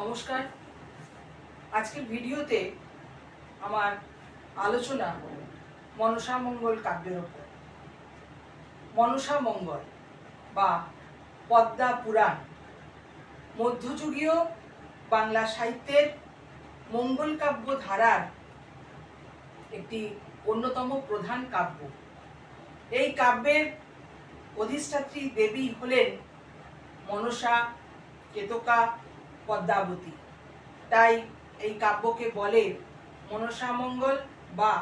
নমস্কার। আজকের ভিডিওতে আমার আলোচনা মনসা মঙ্গল কাব্যের ওপর। মনসা মঙ্গল বা পদ্মা পুরাণ, মধ্যযুগীয় বাংলা সাহিত্যের মঙ্গল কাব্য ধারার একটি অন্যতম প্রধান কাব্য। এই কাব্যের অধিষ্ঠাত্রী দেবী হলেন মনসা কেতকা পদ্মাবতী। তাই এই কাব্যকে বলে মনসামঙ্গল বা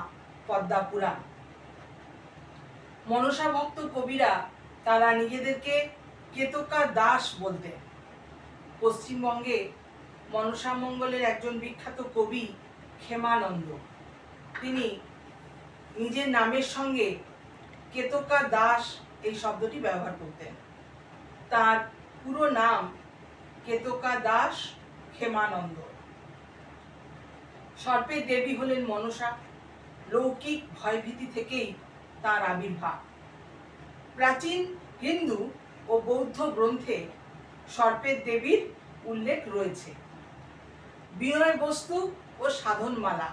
পদ্মা পুরাণ। মনসা ভক্ত কবিরা তারা নিজেদেরকে কেতকা দাস বলতেন পশ্চিমবঙ্গে মনসামঙ্গলের একজন বিখ্যাত কবি ক্ষেমানন্দ। তিনি নিজের নামের সঙ্গে কেতকা দাস এই শব্দটি ব্যবহার করতেন। তার পুরো নাম কেতকা দাস ক্ষেমানন্দ। সর্পের দেবী হলেন মনসা, লৌকিক ভয়ভীতি থেকেই তার আবির্ভাব। প্রাচীন হিন্দু ও বৌদ্ধ গ্রন্থে সর্পের দেবীর উল্লেখ রয়েছে। বিনয় বস্তু ও সাধনমালা।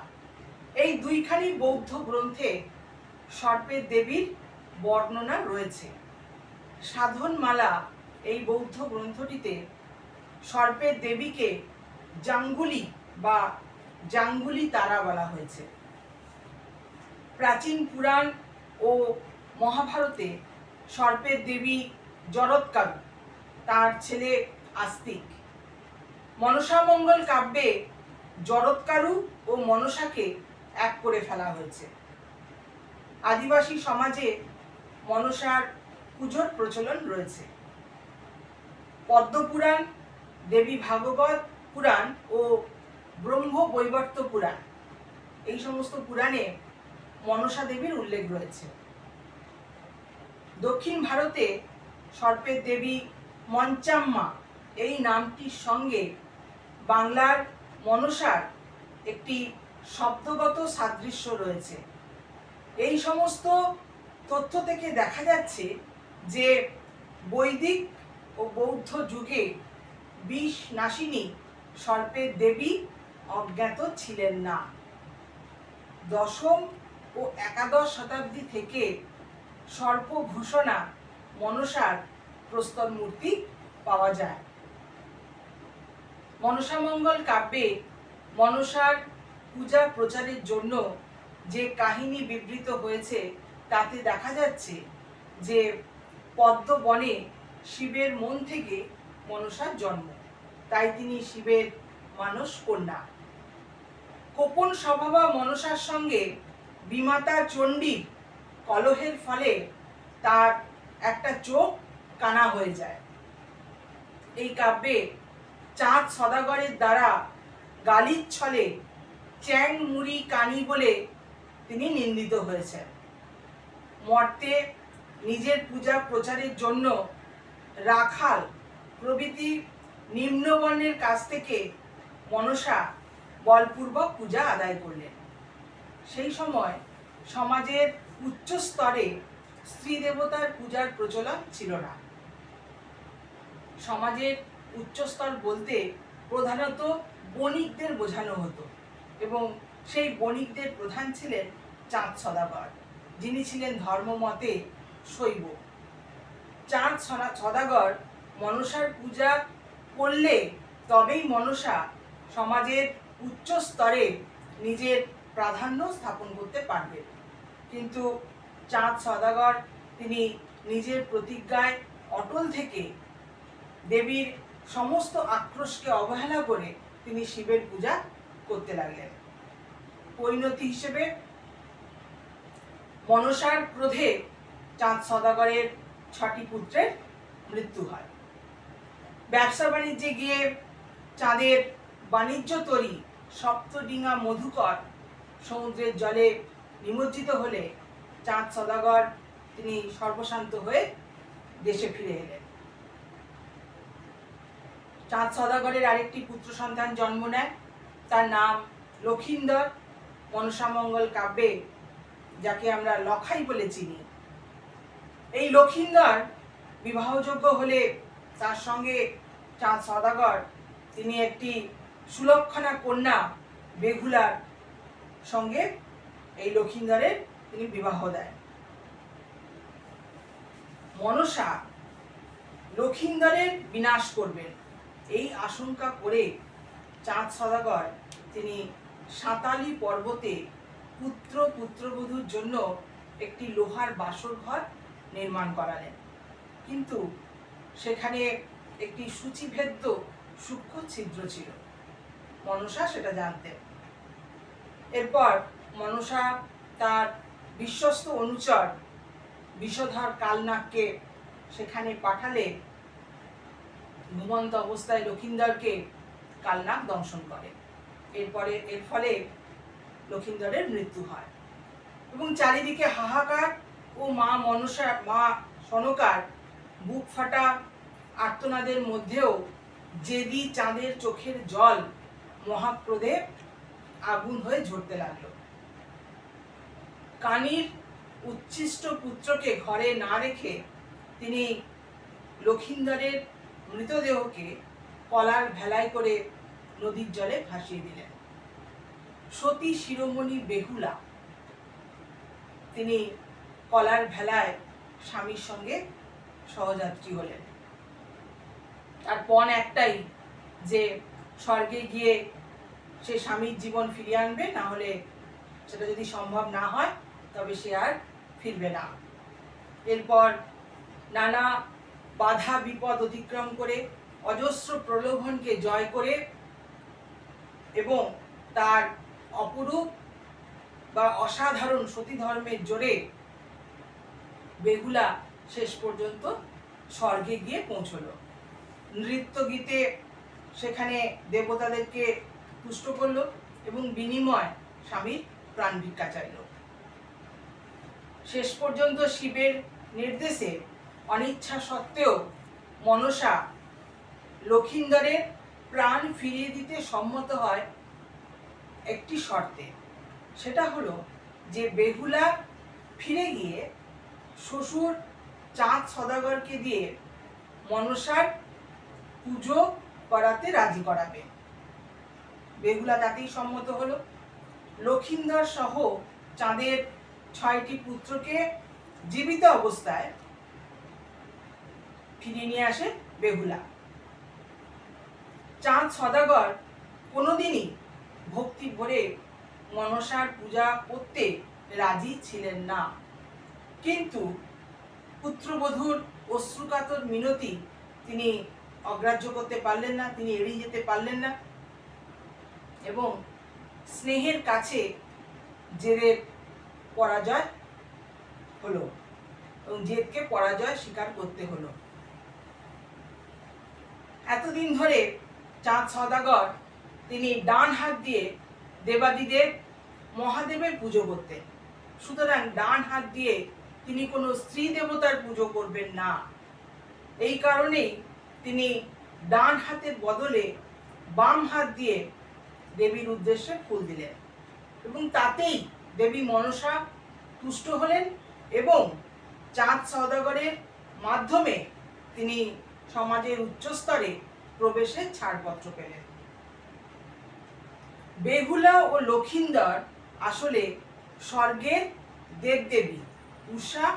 এই দুইখানি বৌদ্ধ গ্রন্থে সর্পের দেবীর বর্ণনা রয়েছে। সাধনমালা এই বৌদ্ধ গ্রন্থটিতে সর্পের দেবীকে জাঙ্গুলি বা জাঙ্গুলি তারা বলা হয়েছে। প্রাচীন পুরাণ ও মহাভারতে সর্পের দেবী জরৎকারু তার ছেলে আস্তিক। মনসামঙ্গল কাব্যে জরৎকারু ও মনসাকে এক করে ফেলা হয়েছে। আদিবাসী সমাজে মনসার পুজোর প্রচলন রয়েছে। পদ্মপুরাণ দেবী ভাগবত পুরাণ ও ব্রহ্ম বৈবর্ত পুরাণ। এই সমস্ত পুরাণে মনসা দেবীর উল্লেখ রয়েছে। দক্ষিণ ভারতে সর্পের দেবী মঞ্চাম্মা এই নামটির সঙ্গে বাংলার মনসার একটি শব্দগত সাদৃশ্য রয়েছে। এই সমস্ত তথ্য থেকে দেখা যাচ্ছে যে বৈদিক ও বৌদ্ধ যুগে বিষ নাশিনী সর্পের দেবী অজ্ঞাত ছিলেন না। দশম ও একাদশ শতাব্দী থেকে সর্প ঘোষণা মনসার প্রস্তর মূর্তি পাওয়া যায়। মনসামঙ্গল কাব্যে মনসার পূজা প্রচারের জন্য যে কাহিনী বিবৃত হয়েছে, তাতে দেখা যাচ্ছে যে পদ্মবনে শিবের মন থেকে মনসার জন্ম। তাই তিনি শিবের মানস কন্যা। কোপন স্বভাবা মনসার সঙ্গে বিমাতা চণ্ডীর কলহের ফলে তার একটা চোখ কানা হয়ে যায়। এই কাব্যে চাঁদ সদাগরের দ্বারা গালির ছলে চ্যাং মুড়ি কানি বলে তিনি নিন্দিত হয়েছেন। মর্তে নিজের পূজা প্রচারের জন্য রাখাল প্রভৃতি নিম্নবর্ণের কাছ থেকে মনসা বলপূর্বক পূজা আদায় করলেন। সেই সময় সমাজের উচ্চ স্তরে স্ত্রী দেবতার পূজার প্রচলন ছিল না। সমাজের উচ্চস্তর বলতে প্রধানত বণিকদের বোঝানো হতো এবং সেই বণিকদের প্রধান ছিলেন চাঁদ সদাগর, যিনি ছিলেন ধর্মমতে শৈব। চাঁদ সদাগর মনসার পূজা করলে তবেই মনসা সমাজের উচ্চ স্তরে নিজের প্রাধান্য স্থাপন করতে পারবে। কিন্তু চাঁদ সদাগর তিনি নিজের প্রতিজ্ঞায় অটল থেকে দেবীর সমস্ত আক্রোশকে অবহেলা করে তিনি শিবের পূজা করতে লাগলেন। পরিণতি হিসেবে মনসার ক্রোধে চাঁদ সদাগরের ছটি পুত্রের মৃত্যু হয়। ব্যবসা বাণিজ্যে গিয়ে চাঁদের বাণিজ্য তরী সপ্তডিঙা মধুকর সমুদ্রের জলে নিমজ্জিত হলে চাঁদ সদাগর তিনি সর্বশান্ত হয়ে দেশে ফিরে এলেন। চাঁদ সদাগরের আরেকটি পুত্র সন্তান জন্ম নেয়। তার নাম লক্ষিন্দর। মনসামঙ্গল কাব্যে যাকে আমরা লখাই বলে চিনি। এই লক্ষিন্দর বিবাহযোগ্য হলে তার সঙ্গে চাঁদ সদাগর তিনি একটি সুলক্ষণা কন্যা বেহুলার সঙ্গে এই লক্ষিন্দরের তিনি বিবাহ দেন। মনসা লক্ষিন্দরের বিনাশ করবেন। এই আশঙ্কা করে চাঁদ সদাগর তিনি সাঁতালি পর্বতে পুত্র পুত্রবধূর জন্য একটি লোহার বাসর ঘর নির্মাণ করালেন। কিন্তু সেখানে একটি সূচিভেদ্য সূক্ষ্ম ছিদ্র ছিল। মনসা সেটা জানতেন। এরপর মনসা তার বিশ্বস্ত অনুচর বিষধর কালনাককে সেখানে পাঠালে। ঘুমন্ত অবস্থায় লক্ষিন্দরকে কালনাক দংশন করে। এরপরে, এর ফলে লক্ষিন্দরের মৃত্যু হয়। এবং চারিদিকে হাহাকার ও মা মনসা, মা সনকার বুক ফাটা আর্তনাদের মধ্যেও জেদি চাঁদের চোখের জল মহাক্রোধে আগুন হয়ে ঝরতে লাগল। কানির উচ্ছিষ্ট পুত্রকে ঘরে না রেখে তিনি লক্ষিন্দরের মৃতদেহকে কলার ভেলায় করে নদীর জলে ভাসিয়ে দিলেন। সতী শিরোমণি বেহুলা তিনি কলার ভেলায় স্বামীর সঙ্গে সহযাত্রী হলেন। তার পণ একটাই, যে স্বর্গে গিয়ে সে স্বামীর জীবন ফিরিয়ে আনবে, না হলে সেটা যদি সম্ভব না হয়, তবে সে আর ফিরবে না। এরপর নানা বাধা, বিপদ অতিক্রম করে, অজস্র প্রলোভনকে জয় করে এবং তার অপরূপ বা অসাধারণ সতী ধর্মের জোরে বেহুলা শেষ পর্যন্ত স্বর্গে গিয়ে পৌঁছলো। নৃত্য গীতে সেখানে দেবতাদেরকে তুষ্ট করল এবং বিনিময় স্বামীর প্রাণ ভিক্ষা চাইল। শেষ পর্যন্ত শিবের নির্দেশে অনিচ্ছা সত্ত্বেও মনসা লক্ষিন্দরের প্রাণ ফিরিয়ে দিতে সম্মত হয় একটি শর্তে। সেটা হলো যে বেহুলা ফিরে গিয়ে শ্বশুর চাঁদ সদাগরকে দিয়ে মনসার পুজো করাতে রাজি করাবে। বেহুলা তাতেই সম্মত হলো। লক্ষিন্দর সহ চাঁদের ছয়টি পুত্রকে জীবিত অবস্থায় ফিরিয়ে নিয়ে আসে বেহুলা। চাঁদ সদাগর কোনোদিনই ভক্তি ভরে মনসার পূজা করতে রাজি ছিলেন না। কিন্তু পুত্রবধূর অশ্রুকাতর মিনতি তিনি অগ্রাহ্য করতে পারলেন না, তিনি এড়িয়ে যেতে পারলেন না। এবং স্নেহের কাছে জেদের পরাজয় হলো এবং জেদকে পরাজয় স্বীকার করতে হলো। এতদিন ধরে চাঁদ সদাগর তিনি ডান হাত দিয়ে দেবাদিদেব মহাদেবের পুজো করতেন সুতরাং ডান হাত দিয়ে তিনি কোনো স্ত্রী দেবতার পুজো করবেন না। এই কারণেই তিনি ডান হাতের বদলে বাম হাত দিয়ে দেবীর উদ্দেশ্যে ফুল দিলেন। এবং তাতেই দেবী মনসা তুষ্ট হলেন এবং চাঁদ সওদাগরের মাধ্যমে তিনি সমাজের উচ্চস্তরে প্রবেশের ছাড়পত্র পেলেন। বেহুলা ও লক্ষিন্দর আসলে স্বর্গের দেবদেবী, উষা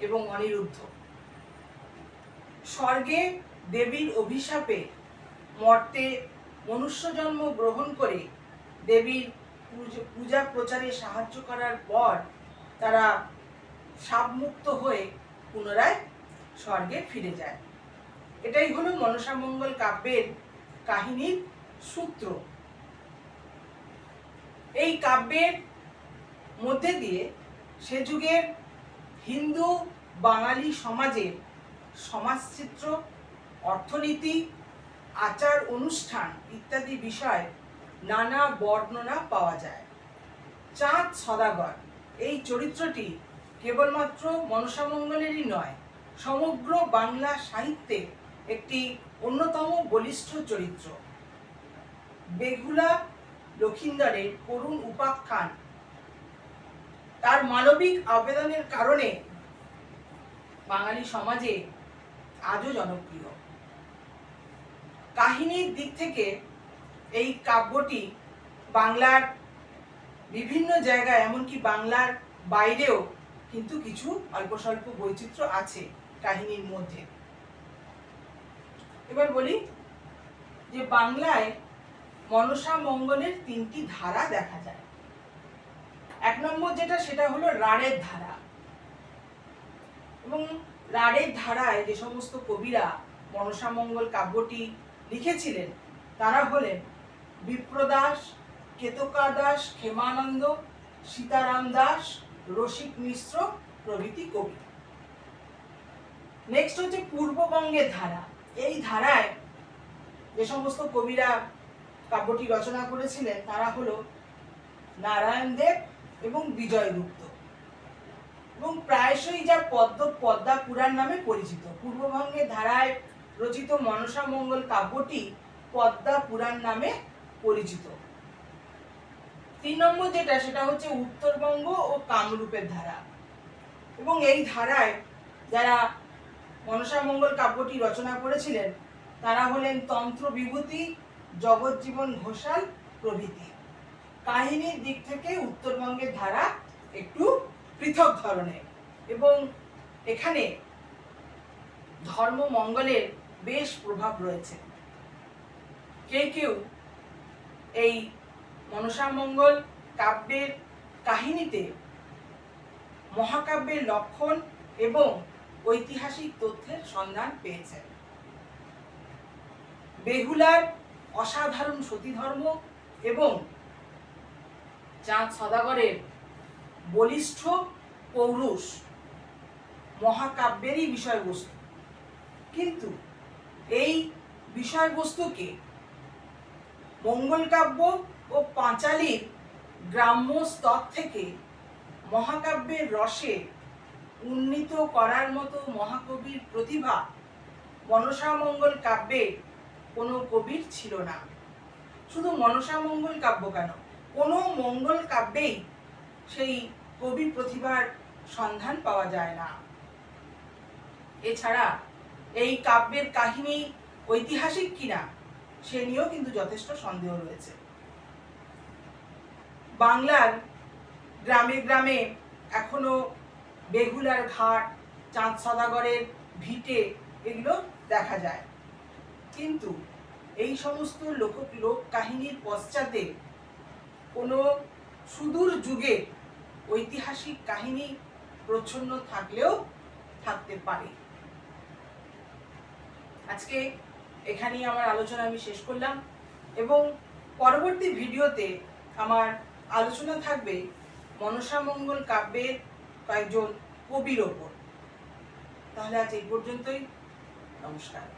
এবং অনিরুদ্ধ। স্বর্গে দেবীর অভিশাপে মর্তে মনুষ্য জন্ম গ্রহণ করে দেবীর পূজা প্রচারে সাহায্য করার পর তারা সাবমুক্ত হয়ে পুনরায় স্বর্গে ফিরে যায়। এটাই হলো মনসামঙ্গল কাব্যের কাহিনীর সূত্র। এই কাব্যের মধ্যে দিয়ে সে যুগের হিন্দু বাঙালি সমাজের সমাজচিত্র অর্থনীতি, আচার অনুষ্ঠান ইত্যাদি বিষয় নানা বর্ণনা পাওয়া যায়। চাঁদ সদাগর, এই চরিত্রটি কেবলমাত্র মনসামঙ্গলেরই নয়, সমগ্র বাংলা সাহিত্যে একটি অন্যতম বলিষ্ঠ চরিত্র। বেহুলা লক্ষিন্দরের করুণ উপাখ্যান তার মানবিক আবেদনের কারণে বাঙালি সমাজে আজও জনপ্রিয়। কাহিনীর দিক থেকে এই কাব্যটি বাংলার বিভিন্ন জায়গায়, এমনকি বাংলার বাইরেও কিন্তু কিছু অল্প স্বল্প বৈচিত্র্য আছে কাহিনীর মধ্যে। এবার বলি যে বাংলায় মনসা মঙ্গলের তিনটি ধারা দেখা যায়। এক নম্বর যেটা, সেটা হলো রাড়ের ধারা। এবং রাড়ের ধারায় যে সমস্ত কবিরা মনসা মঙ্গল কাব্যটি লিখেছিলেন, তারা হলেন বিপ্রদাস, কেতকা দাস, ক্ষেমানন্দ, সীতারাম দাস, রসিক মিশ্র, প্রভৃতি কবি। নেক্সট হচ্ছে পূর্ববঙ্গের ধারা। এই ধারায় যে সমস্ত কবিরা কাব্যটি রচনা করেছিলেন, তারা হলো নারায়ণ দেব এবং বিজয় গুপ্ত। এবং প্রায়শই যা পদ্ম, পদ্মা পুরাণ নামে পরিচিত। পূর্ববঙ্গের ধারায় রচিত মনসা মঙ্গল কাব্যটি পদ্মা পুরাণ নামে পরিচিত। তিন নম্বর যেটা, সেটা হচ্ছে উত্তরবঙ্গ ও কামরূপের ধারা। এবং এই ধারায় যারা মনসা মঙ্গল কাব্যটি রচনা করেছিলেন, তারা হলেন তন্ত্র বিভূতি জগজ্জীবন ঘোষাল প্রভৃতি। কাহিনীর দিক থেকে উত্তরবঙ্গের ধারা একটু পৃথক ধরনের। এবং এখানে ধর্ম মঙ্গলের বেশ প্রভাব রয়েছে। কেউ কেউ এই মনসা মঙ্গল কাব্যের কাহিনীতে মহাকাব্যের লক্ষণ এবং ঐতিহাসিক তথ্যের সন্ধান পেয়েছেন বেহুলার অসাধারণ সতীধর্ম এবং চাঁদ সদাগরের বলিষ্ঠ পৌরুষ মহাকাব্যেরই বিষয়বস্তু। কিন্তু এই বিষয়বস্তুকে মঙ্গল কাব্য ও পাঁচালীর গ্রাম্য স্তর থেকে মহাকাব্যের রসে উন্নীত করার মতো মহাকবির প্রতিভা মনসামঙ্গল কাব্যে কোনো কবির ছিল না। শুধু মনসামঙ্গল কাব্য কেন? কোনো মঙ্গল কাব্যেই সেই কবি প্রতিভার সন্ধান পাওয়া যায় না। এছাড়া এই কাব্যের কাহিনী ঐতিহাসিক কিনা, সে নিয়েও কিন্তু যথেষ্ট সন্দেহ রয়েছে। বাংলার গ্রামে গ্রামে এখনও বেহুলার ঘাট চাঁদ সদাগরের ভিটে এগুলো দেখা যায়। কিন্তু এই সমস্ত লোক লোক কাহিনীর পশ্চাতে কোনো সুদূর যুগে ঐতিহাসিক কাহিনী প্রচ্ছন্ন থাকলেও থাকতে পারে। আজকে এখানেই আমার আলোচনা আমি শেষ করলাম এবং পরবর্তী ভিডিওতে আমার আলোচনা থাকবে মনসামঙ্গল কাব্যের কয়েকজন কবির ওপর। তাহলে আজ এই পর্যন্তই। নমস্কার।